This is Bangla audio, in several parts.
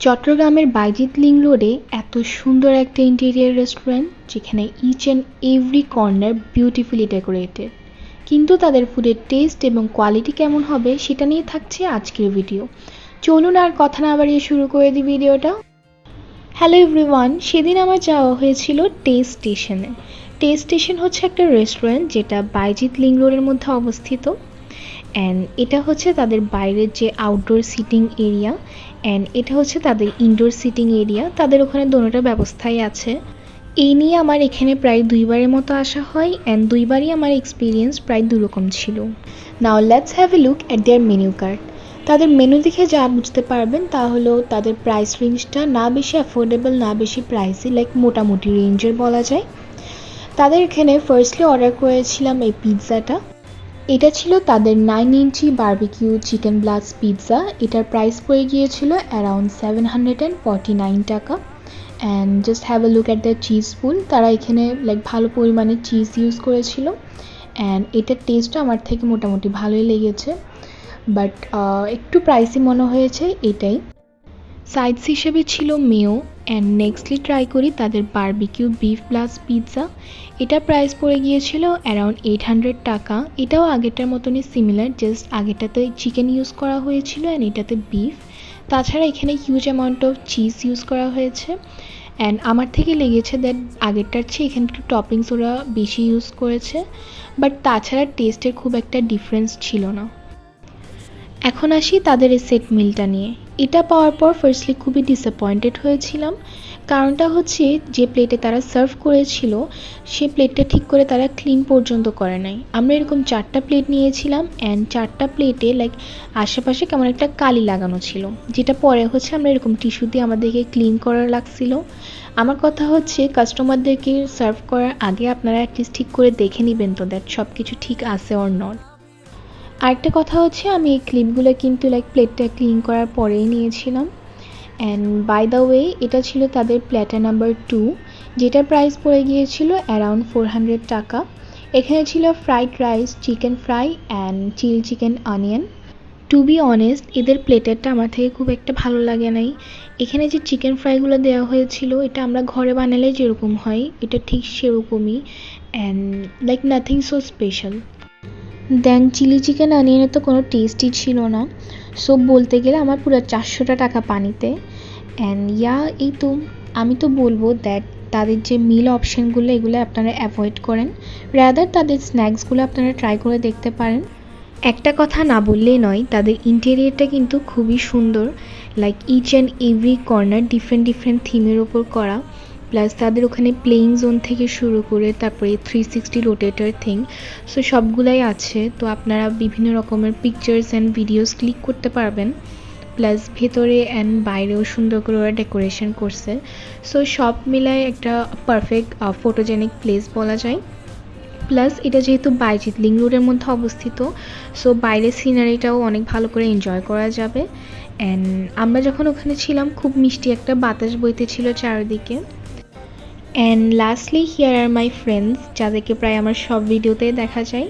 চট্টগ্রামের বাইজিৎ লিং রোডে এত সুন্দর একটা ইন্টেরিয়ার রেস্টুরেন্ট যেখানে each and every corner beautifully decorated কিন্তু তাদের ফুডের টেস্ট এবং কোয়ালিটি কেমন হবে সেটা নিয়ে থাকছে আজকের ভিডিও চলুন আর কথা না বাড়িয়ে শুরু করে দিই ভিডিওটা হ্যালো এভরিওয়ান সেদিন আমার যাওয়া হয়েছিল টেস্ট স্টেশনে টেস্ট স্টেশন হচ্ছে একটা রেস্টুরেন্ট যেটা বাইজিৎ লিং রোডের মধ্যে অবস্থিত। অ্যান্ড এটা হচ্ছে তাদের বাইরের যে আউটডোর সিটিং এরিয়া অ্যান্ড এটা হচ্ছে তাদের ইনডোর সিটিং এরিয়া তাদের ওখানে দোনোটা ব্যবস্থাই আছে। এই নিয়ে আমার এখানে প্রায় দুইবারের মতো আসা হয় অ্যান্ড দুইবারই আমার এক্সপিরিয়েন্স প্রায় দুরকম ছিল। Now let's have a look at their menu card তাদের মেনু দেখে যা বুঝতে পারবেন তা হলো তাদের প্রাইস রেঞ্জটা না বেশি অ্যাফোর্ডেবল না বেশি প্রাইসি লাইক মোটামুটি রেঞ্জের বলা যায়। তাদের এখানে ফার্স্টলি অর্ডার করেছিলাম এই পিৎজাটা এটা ছিল তাদের nine inch barbecue chicken plus pizza এটার প্রাইস পড়ে গিয়েছিল around seven hundred and forty nine টাকা। And just have a look at the cheese pull তারা এখানে লাইক ভালো পরিমাণে চিজ ইউজ করেছিল। অ্যান্ড এটার টেস্টও আমার থেকে মোটামুটি ভালোই লেগেছে। বাট একটু প্রাইসি মনে হয়েছে এটাই। সাইডস হিসেবে ছিল মেও অ্যান্ড নেক্সটলি ট্রাই করি তাদের বারবিকিউ বিফ প্লাস পিৎজা এটা প্রাইস পড়ে গিয়েছিল অ্যারাউন্ড এইট হান্ড্রেড টাকা। এটাও আগেরটার মতনই সিমিলার জাস্ট আগেরটাতে চিকেন ইউজ করা হয়েছিল অ্যান্ড এটাতে বিফ তাছাড়া এখানে huge amount of cheese use করা হয়েছে। অ্যান্ড আমার থেকে লেগেছে দ্যাট আগেরটার চেয়ে এখানে একটু টপিংস ওরা বেশি ইউজ করেছে। বাট তাছাড়া টেস্টের খুব একটা ডিফারেন্স ছিল না। এখন আসি তাদের এই সেট মিলটা নিয়ে। এটা পাওয়ার পর ফার্স্টলি খুবই ডিসঅ্যাপয়েন্টেড হয়েছিলাম। কারণটা হচ্ছে যে প্লেটে তারা সার্ভ করেছিল, সে প্লেটটা ঠিক করে তারা ক্লিন পর্যন্ত করে নাই। আমরা এরকম চারটা প্লেট নিয়েছিলাম অ্যান্ড চারটা প্লেটে লাইক আশেপাশে কেমন একটা কালি লাগানো ছিল। যেটা পরে হচ্ছে আমরা এরকম টিস্যু দিয়ে আমাদেরকে ক্লিন করা লাগছিল। আমার কথা হচ্ছে কাস্টমারদেরকে সার্ভ করার আগে আপনারা অ্যাটলিস্ট ঠিক করে দেখে নেবেন তো দ্যাট সব কিছু ঠিক আছে অর নট আরেকটা কথা হচ্ছে, আমি এই ক্লিপগুলো কিন্তু লাইক প্লেটটা ক্লিন করার পরেই নিয়েছিলাম। অ্যান্ড বাই দ্য ওয়ে এটা ছিল তাদের প্ল্যাটার নাম্বার টু যেটার প্রাইস পড়ে গিয়েছিল অ্যারাউন্ড ফোর হান্ড্রেড টাকা। এখানে ছিল fried rice chicken fry and chilli chicken onion to be honest এদের প্লেটারটা আমার থেকে খুব একটা ভালো লাগে নাই। এখানে যে চিকেন ফ্রাইগুলো দেওয়া হয়েছিল, এটা আমরা ঘরে বানালে যেরকম হয়, এটা ঠিক সেরকমই। And like nothing so special then chilli chicken আনিয়ে তো কোনো টেস্টই ছিল না। সো বলতে গেলে আমার পুরো চারশোটা টাকা পানিতে। অ্যান্ড ইয়া, এই তো, আমি তো বলব দ্যাট তাদের যে মিল অপশানগুলো এগুলো আপনারা অ্যাভয়েড করেন। র্যাদার তাদের স্ন্যাক্সগুলো আপনারা ট্রাই করে দেখতে পারেন। একটা কথা না বললেই নয়, তাদের ইন্টেরিয়রটা কিন্তু খুবই সুন্দর। Like each and every corner different different থিমের ওপর করা। প্লাস তাদের ওখানে প্লেইং জোন থেকে শুরু করে তারপরে three sixty rotator thing so সবগুলাই আছে। তো আপনারা বিভিন্ন রকমের পিকচার্স অ্যান্ড ভিডিওস ক্লিক করতে পারবেন। প্লাস ভেতরে অ্যান্ড বাইরেও সুন্দর করে ওরা ডেকোরেশন করছে। সো সব মিলায় একটা পারফেক্ট ফটোজেনিক প্লেস বলা যায়। প্লাস এটা যেহেতু বাইজিৎ লিং রোডের মধ্যে অবস্থিত সো বাইরের সিনারিটাও অনেক ভালো করে এনজয় করা যাবে। অ্যান্ড আমরা যখন ওখানে ছিলাম, খুব মিষ্টি একটা বাতাস বইতে ছিল চারিদিকে। And lastly here are my friends যাদেরকে প্রায় আমার সব ভিডিওতে দেখা যায়।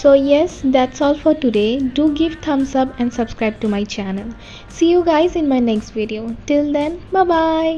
So yes that's all for today do give thumbs up and subscribe to my channel see you guys in my next video till then bye bye